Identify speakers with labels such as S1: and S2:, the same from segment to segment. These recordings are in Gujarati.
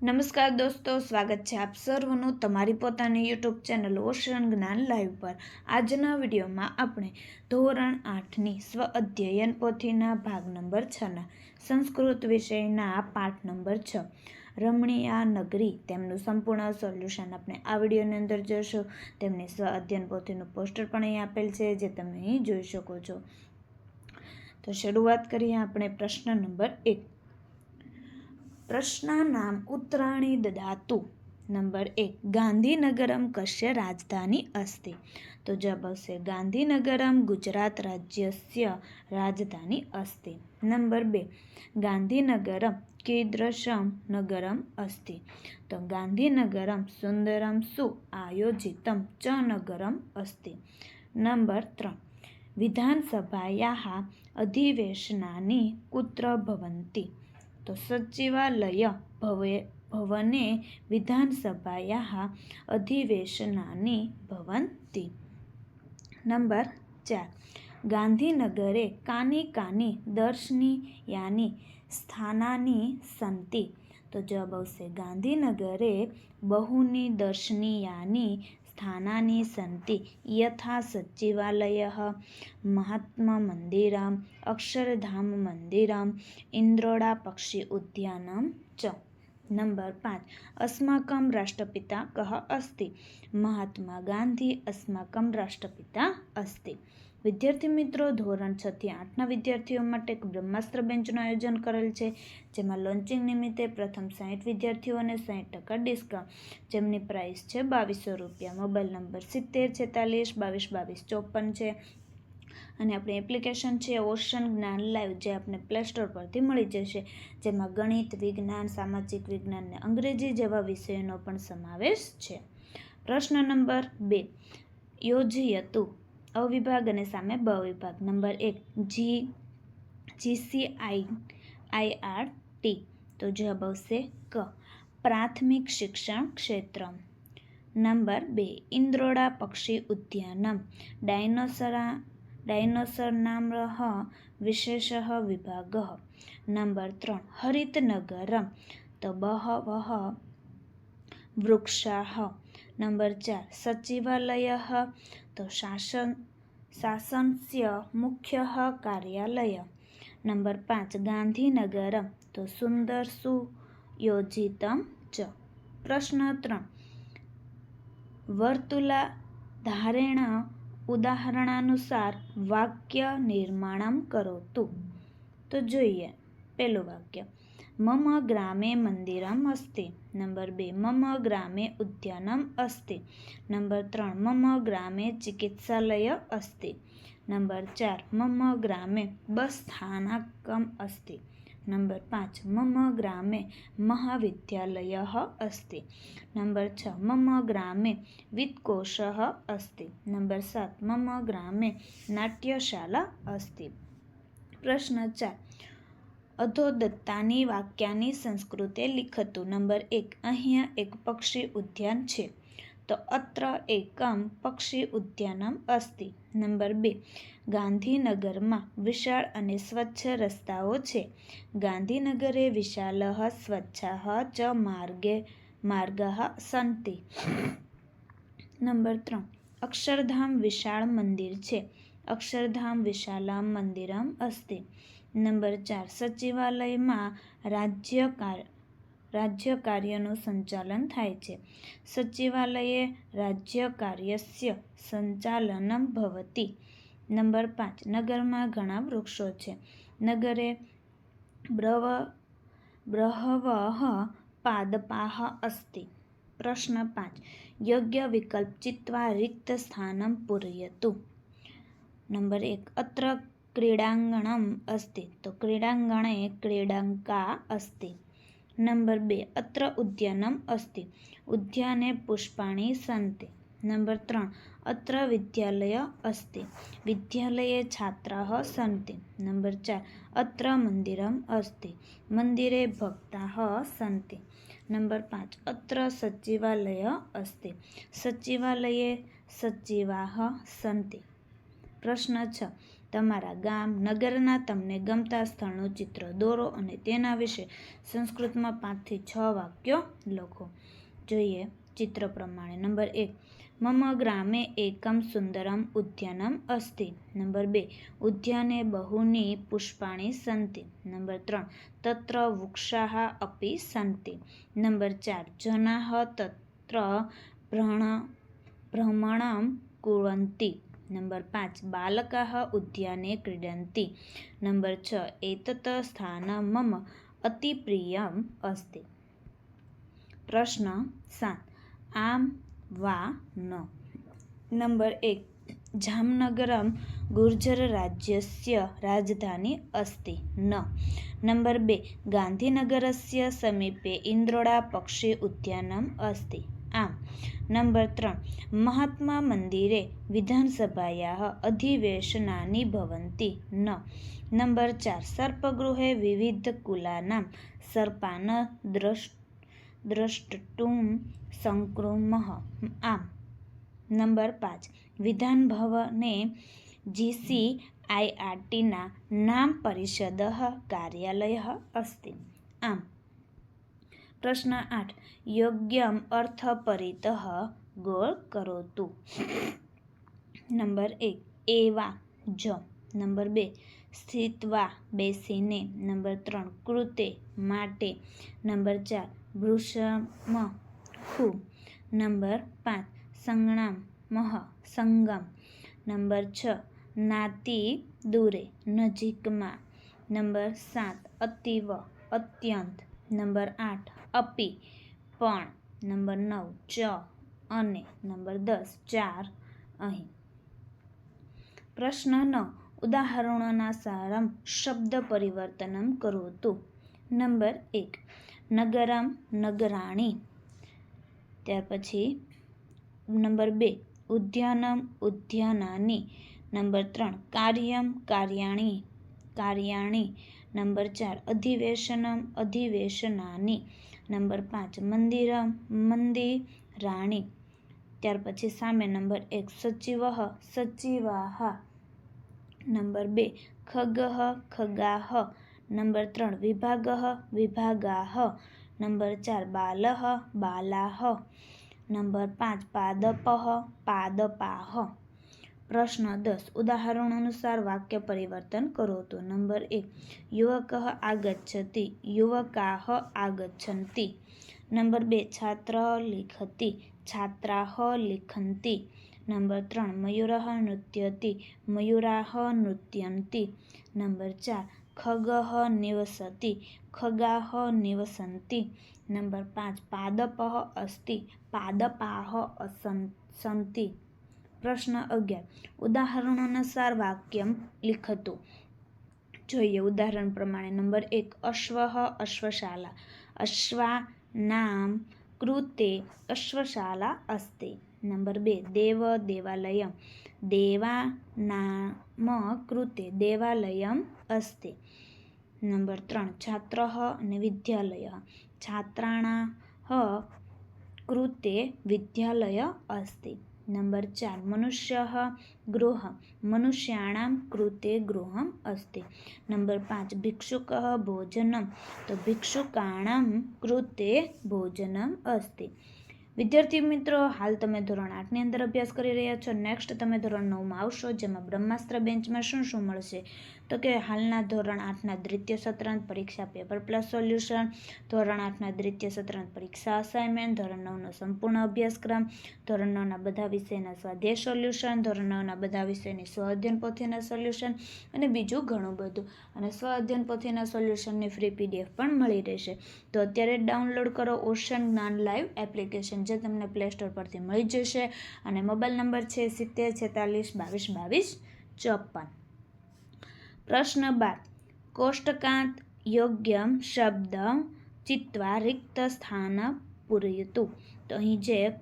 S1: નમસ્કાર દોસ્તો, સ્વાગત છે આપ સર્વનું તમારી પોતાની YouTube channel Ocean Gyan Live પર. આજના વિડીયોમાં આપણે ધોરણ આઠની સ્વ અધ્યયન પોથીના ભાગ નંબર છના સંસ્કૃત વિષયના પાઠ નંબર છ. રમણીયા નગરી, તેમનું સંપૂર્ણ સોલ્યુશન આપણે આ વિડીયોની અંદર જોશો તેમની સ્વ અધ્યયન પોથીનું પોસ્ટર પણ અહીં આપેલ છે, જે તમે અહીં જોઈ શકો છો. તો શરૂઆત કરીએ આપણે પ્રશ્ન નંબર એક. પ્રશ્નાનામ ઉત્તરાણી દદાતુ. નંબર એક, ગાંધીનગરમ કશ્ય રાજધાની અસ્તિ. તો જવાબ આવશે ગાંધીનગરમ ગુજરાત રાજ્યસ્ય રાજધાની અસ્તિ. નંબર બે, ગાંધીનગરમ કીદૃશમ નગરમ અસ્તિ. તો ગાંધીનગરમ સુંદરમ સુ આયોજિતમ ચ નગરમ અસ્તિ. નંબર ત્રણ વિધાનસભાયા અધિવેશનાની કુત્ર ભવन्ति તો સચિવાલય ભવે, ભવને વિધાનસભાયાः અધિવેશનાની ભવन्ति નંબર ચાર. ગાંધીનગરે કાની કાની દર્શનીયાની સ્થાનાની સન્તિ તો જવાબ આવશે ગાંધીનગરે બહુની દર્શનીયાની સ્થાનાની सन्ति। યથા सचिवालयः મહાત્મા अक्षरधाममन्दिरम् અક્ષરધામ उद्यानं ચ નંબર પાંચ અસ્માકમ રાષ્ટ્રપિતા કહ અસ્તિ મહાત્મા ગાંધી અસ્માકમ રાષ્ટ્રપિતા અસ્તિ વિદ્યાર્થી મિત્રો, ધોરણ છ થી આઠના વિદ્યાર્થીઓ માટે એક બ્રહ્માસ્ત્ર બેન્ચનું આયોજન કરેલ છે, જેમાં લોન્ચિંગ નિમિત્તે પ્રથમ સાહીઠ વિદ્યાર્થીઓને સાહીઠ ટકા ડિસ્કાઉન્ટ જેમની પ્રાઇસ છે બાવીસો રૂપિયા મોબાઈલ નંબર સિત્તેર છેતાલીસ, બાવીસ બાવીસ, ચોપન છે. અને આપણી એપ્લિકેશન છે ઓશન જ્ઞાન લાઈવ જે આપને પ્લે સ્ટોર પરથી મળી જશે, જેમાં ગણિત, વિજ્ઞાન, સામાજિક વિજ્ઞાન અને અંગ્રેજી જેવા વિષયોનો પણ સમાવેશ છે. પ્રશ્ન નંબર બે, યોજયતું અ વિભાગ અને સામે બ વિભાગ. નંબર એક જી જીસીઆઈ આઈઆર ટી તો જવાબ આવશે ક. પ્રાથમિક શિક્ષણ ક્ષેત્ર નંબર બે ઇન્દ્રોડા પક્ષી ઉદ્યાનમ. ડાયનોસરા ડાયનોસરનામ્રઃ વિશેષ વિભાગ. નંબર ત્રણ, હરિતનગરમ. તો બહવઃ વૃક્ષાઃ નંબર ચાર, સચિવાલય તો શાસન, શાસનસ્ય મુખ્ય કાર્યાલય. નંબર પાંચ ગાંધીનગરમ તો સુંદર સુયોજિતમ ચ. પ્રશ્ન ત્રણ, વર્તુલા ધારેણ ઉદાહરણાનુસાર વાક્ય નિર્માણમ કરોતુ તો. જોઈએ પહેલું વાક્ય. મમ ગ્રામે મંદિરમ અસ્તિ નંબર બે મમ ગ્રામે ઉદ્યાનમ અસ્તિ નંબર ત્રણ મમ ગ્રામે ચિકિત્સાલય અસ્તિ નંબર ચાર મમ ગ્રામે બસ સ્થાનકમ અસ્તિ નંબર પાંચ મમ ગ્રામે મહાવિદ્યાલય અસ્તિ નંબર છ મમ ગ્રામે વિત્તકોશ અસ્તિ નંબર સાત મમ ગ્રામે નાટ્યશાલા અસ્તિ પ્રશ્ન ચાર અધોદત્તાની વાક્યાની સંસ્કૃતે લિખતું. નંબર એક, અહીંયા એક પક્ષી ઉદ્યાન છે. તો અત્ર એકમ પક્ષી ઉદ્યાનમ અસ્તિ. નંબર બે, ગાંધીનગરમાં વિશાળ અને સ્વચ્છ રસ્તાઓ છે. ગાંધીનગરે વિશાલ સ્વચ્છ ચ માર્ગે, માર્ગ સંતિ. નંબર ત્રણ, અક્ષરધામ વિશાળ મંદિર છે. અક્ષરધામ વિશાલામ મંદિરમ અસ્તિ. નંબર ચાર, સચિવાલયમાં રાજ્ય રાજ્ય કાર્યનું સંચાલન થાય છે. સચિવાલયે રાજ્ય કાર્યસ્ય સંચાલનમ ભવતી. નંબર પાંચ, નગરમાં ઘણા વૃક્ષો છે. નગરે બ્રવ બ્રહવહ પાદપાહ અસ્તિ. પ્રશ્ન પાંચ, યોગ્ય વિકલ્પ ચિત્વા રિક્ત સ્થાનમ પૂરયતું. નંબર એક, અત્ર क्रीडाङ्गणम् अस्ति तो क्रीडाङ्गणे क्रीडङ्का अस्ति नम्बर् द्वे अत्र उद्यानम् अस्ति उद्याने पुष्पाणि सन्ति नम्बर् त्रीणि अत्र विद्यालयः अस्ति विद्यालये छात्राः सन्ति नम्बर् चार अत्र मन्दिरम् अस्ति मन्दिरे भक्ताः सन्ति नम्बर् पाँच अत्र सचिवालयः अस्ति सचिवालये सचिवाः सन्ति प्रश्न छ તમારા ગામ, નગરના તમને ગમતા સ્થળનું ચિત્ર, દોરો અને તેના વિશે સંસ્કૃતમાં પાંચથી છ વાક્યો લખો. જોઈએ ચિત્ર પ્રમાણે. નંબર એક, મમ ગ્રામે એકમ સુંદરમ ઉદ્યાનમ અસ્તિ. નંબર બે, ઉદ્યાને બહુની પુષ્પાણી સંતિ. નંબર ત્રણ, તત્ર વૃક્ષાહ અપી સંતિ. નંબર ચાર, જનાહ તત્ર ભ્રમણ ભ્રમણમ કુર્વन्ति નંબર પાંચ બાલકાः उद्याने क्रीडन्ति नम्बर् च एतत् स्थानं मम अतिप्रियम् अस्ति પ્રશ્ન સાત, આમ વા ન. નંબર એક, જામનગરમ ગુર્જર રાજ્યસ્ય રાજધાની અસ્તિ, ન. નંબર બે, ગાંધીનગરસ્ય સમીપે ઇન્દ્રોડા પક્ષી ઉદ્યાનમ અસ્તિ. આમ, નંબર ત્રણ, મહાત્મા મંદિરે વિધાનસભાયા અધિવેશનાની ભવંતી ન. નંબર ચાર, સર્પગૃહે વિવિધ કુલાનામ, સર્પાન દ્રષ્ટ, દ્રષ્ટુમ સંક્રુમહ આમ, નંબર પાંચ વિધાન ભવને જીસી આઈઆરટીના નામ પરિષદ કાર્યાલય અસ્તિ આમ પ્રશ્ન આઠ. યોગ્યમ અર્થ પરિતઃ ગોળ કરોતુ નંબર એક. એવા જ. નંબર બે. સ્થિતવા બેસીને. નંબર ત્રણ. કૃતે માટે. નંબર ચાર. વૃષમ ખુ નંબર પાંચ. સંગણામ મહ. સંગમ. નંબર છ. નાતી દૂરે. નજીકમાં. નંબર સાત. અતિવ. અત્યંત. નંબર આઠ અપી પણ નંબર નવ ચ અને નંબર દસ, ચાર, અહીં. પ્રશ્ન નવ ઉદાહરણોના સારમ શબ્દ પરિવર્તનમ કરોતુ નંબર એક, નગરમ, નગરાણી. ત્યાર પછી, નંબર બે, ઉદ્યાનમ, ઉદ્યાનાની. નંબર ત્રણ, કાર્યમ, કાર્યાણી. કાર્યાણી. નંબર ચાર, અધિવેશનમ, અધિવેશનાની. નંબર પાંચ, મંદિરમ, મંદિરાણી. ત્યાર પછી સામે નંબર એક, સચિવ, સચિવાહ. નંબર બે ખગહ ખગાહ. નંબર ત્રણ, વિભાગ, વિભાગાહ. નંબર ચાર બાલહ બાલાહ. નંબર પાંચ પાદપહ પાદપાહ. પ્રશ્ન દસ. ઉદાહરણ અનુસાર વાક્ય પરિવર્તન કરો તો નંબર એક, યુવક આગચ્છતિ યુવકાહ આગચ્છંતિ. નંબર બે, છાત્ર લિખતી છાત્રાહ લિખંતિ. નંબર ત્રણ, મયુરઃ નૃત્યતિ મયુરાહ નૃત્યંતિ. નંબર ચાર ખગહ નિવસતિ ખગાહ નિવસંતિ. નંબર પાંચ પાદપહ અસ્તિ પાદપાહ અસંતિ પ્રશ્ન અગિયાર. ઉદાહરણોના સાર વાક્યમ લિખતું. જોઈએ ઉદાહરણ પ્રમાણે નંબર એક, અશ્વ, અશ્વશાલા. અશ્વા નામ કૃતે અશ્વશાલા અસ્તે. નંબર બે, દેવ, દેવાલયમ. દેવા નામ કૃતે, દેવાલયમ અસ્તે. નંબર ત્રણ, છાત્ર અને વિદ્યાલય. છાત્રાણા કૃતે વિદ્યાલય અસ્તિ. નંબર ચાર, મનુષ્ય ગૃહ, મનુષ્યાણામ કૃતે ગૃહમ અસ્તિ. નંબર પાંચ, ભિક્ષુક ભોજનમ, તો ભિક્ષુકાણામ કૃતે ભોજનમ અસ્તિ. વિદ્યાર્થી મિત્રો, હાલ તમે ધોરણ આઠની અંદર અભ્યાસ કરી રહ્યા છો. નેક્સ્ટ તમે ધોરણ નવમાં આવશો, જેમાં બ્રહ્માસ્ત્ર બેન્ચમાં શું શું મળશે? તો કે હાલના ધોરણ આઠના દ્વિતીય સત્રાંત પરીક્ષા પેપર પ્લસ સોલ્યુશન ધોરણ આઠના દ્વિતીય સત્રાંત પરીક્ષા અસાઇનમેન્ટ ધોરણ નવનો સંપૂર્ણ અભ્યાસક્રમ, ધોરણ નવના બધા વિષયના સ્વાધ્યાય સોલ્યુશન ધોરણ નવના બધા વિષયની સ્વ અધ્યયન પોથીના સોલ્યુશન અને બીજું ઘણું બધું. અને સ્વ અધ્યયન પોથીના સોલ્યુશનની ફ્રી પીડીએફ પણ મળી રહેશે. તો અત્યારે ડાઉનલોડ કરો ઓશન જ્ઞાન લાઈવ એપ્લિકેશન જે તમને પ્લે સ્ટોર પરથી મળી જશે. અને મોબાઈલ નંબર છે સિત્તેર છેતાલીસ બાવીસ બાવીસ ચોપન. પ્રશ્ન બાર. કોષ્ટકાંત યોગ્ય શબ્દ ચિત્વા રિક્ત સ્થાન પૂરયતું. તો અહીં જે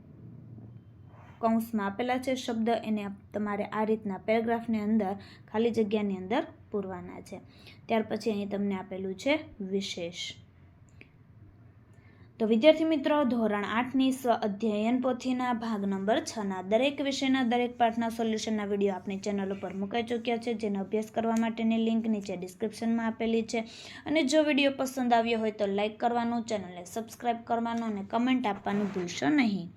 S1: કૌંસમાં આપેલા છે શબ્દ, એને તમારે આ રીતના પેરેગ્રાફની અંદર, ખાલી જગ્યાની અંદર પૂરવાના છે. ત્યાર પછી અહીં તમને આપેલું છે વિશેષ. તો વિદ્યાર્થી મિત્રો, ધોરણ આઠની સ્વ અધ્યયન પોથીના ભાગ નંબર છના દરેક વિષયના દરેક પાઠના સોલ્યુશનના વીડિયો આપણી ચેનલ ઉપર મુકાઈ ચૂક્યા છે, જેનો અભ્યાસ કરવા માટેની લિંક નીચે ડિસ્ક્રિપ્શનમાં આપેલી છે. અને જો વીડિયો પસંદ આવ્યો હોય તો લાઇક કરવાનું, ચેનલને સબસ્ક્રાઇબ કરવાનું અને કમેન્ટ આપવાનું ભૂલશો નહીં.